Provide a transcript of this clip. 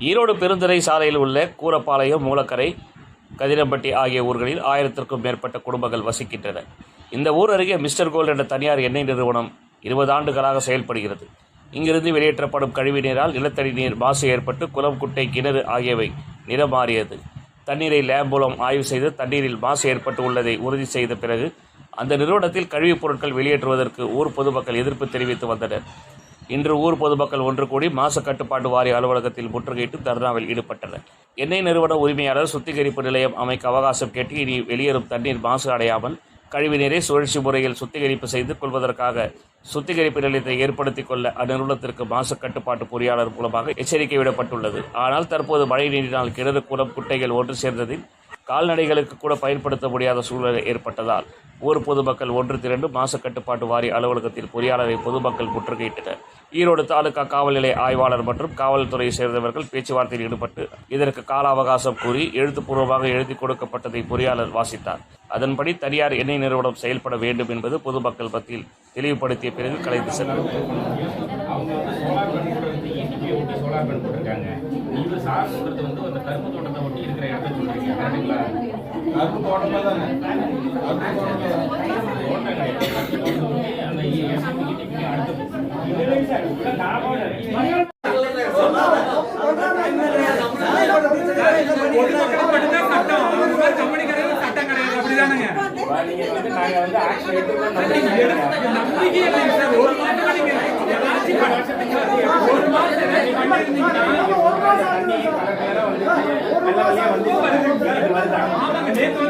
ஈரோடு பெருந்துறை சாலையில் உள்ள கூரப்பாளையம் மூலக்கரை கதிரம்பட்டி ஆகிய ஊர்களில் ஆயிரத்திற்கும் மேற்பட்ட குடும்பங்கள் வசிக்கின்றன. இந்த ஊர் அருகே மிஸ்டர் கோல்ட் என்ற தனியார் எண்ணெய் நிறுவனம் இருபது ஆண்டுகளாக செயல்படுகிறது. இங்கிருந்து வெளியேற்றப்படும் கழிவு நீரால் நிலத்தடி நீர் மாசு ஏற்பட்டு குளம் குட்டை கிணறு ஆகியவை நிறம் மாறியது தண்ணீரை லேப் மூலம் ஆய்வு செய்து தண்ணீரில் மாசு ஏற்பட்டு உள்ளதை உறுதி செய்த பிறகு அந்த நிறுவனத்தில் கழிவுப் பொருட்கள் வெளியேற்றுவதற்கு ஊர் பொதுமக்கள் எதிர்ப்பு தெரிவித்து வந்தனர். இன்று ஊர் பொதுமக்கள் ஒன்று கூடி மாசு கட்டுப்பாட்டு வாரிய அலுவலகத்தில் முற்றுகையிட்டு தர்ணாவில் ஈடுபட்டனர். எண்ணெய் நிறுவன உரிமையாளர் சுத்திகரிப்பு நிலையம் அமைக்க அவகாசம் கேட்டு இனி வெளியேறும் தண்ணீர் மாசு அடையாமல் கழிவுநீரை சுழற்சி முறையில் சுத்திகரிப்பு செய்து கொள்வதற்காக சுத்திகரிப்பு நிலையத்தை ஏற்படுத்திக் கொள்ள அந்நிறுவனத்திற்கு மாசு கட்டுப்பாட்டு பொறியாளர் மூலமாக எச்சரிக்கை விடப்பட்டுள்ளது. ஆனால் தற்போது மழை நீரினால் கிணறு குளம் குட்டைகள் ஒன்று சேர்ந்ததில் கால்நடைகளுக்கு கூட பயன்படுத்த முடியாத சூழ்நிலை ஏற்பட்டதால் ஊர் பொதுமக்கள் ஒன்று திரண்டு மாசு கட்டுப்பாட்டு வாரிய அலுவலகத்தில் பொறியாளரை பொதுமக்கள் முற்றுகையிட்டனர். ஈரோடு தாலுகா காவல் நிலைய ஆய்வாளர் மற்றும் காவல்துறையை சேர்ந்தவர்கள் பேச்சுவார்த்தையில் ஈடுபட்டு இதற்கு கால அவகாசம் கூறி எழுத்துப்பூர்வமாக எழுதி கொடுக்கப்பட்டதை பொறியாளர் வாசித்தார். அதன்படி தனியார் எண்ணெய் நிறுவனம் செயல்பட வேண்டும் என்பது பொதுமக்கள் மத்தியில் தெளிவுபடுத்திய பிறகு கலைந்து சென்றார் கருப்பு தோட்டமா தானே கருப்பு நம்பிக்கை ஒரு மாசமா dentro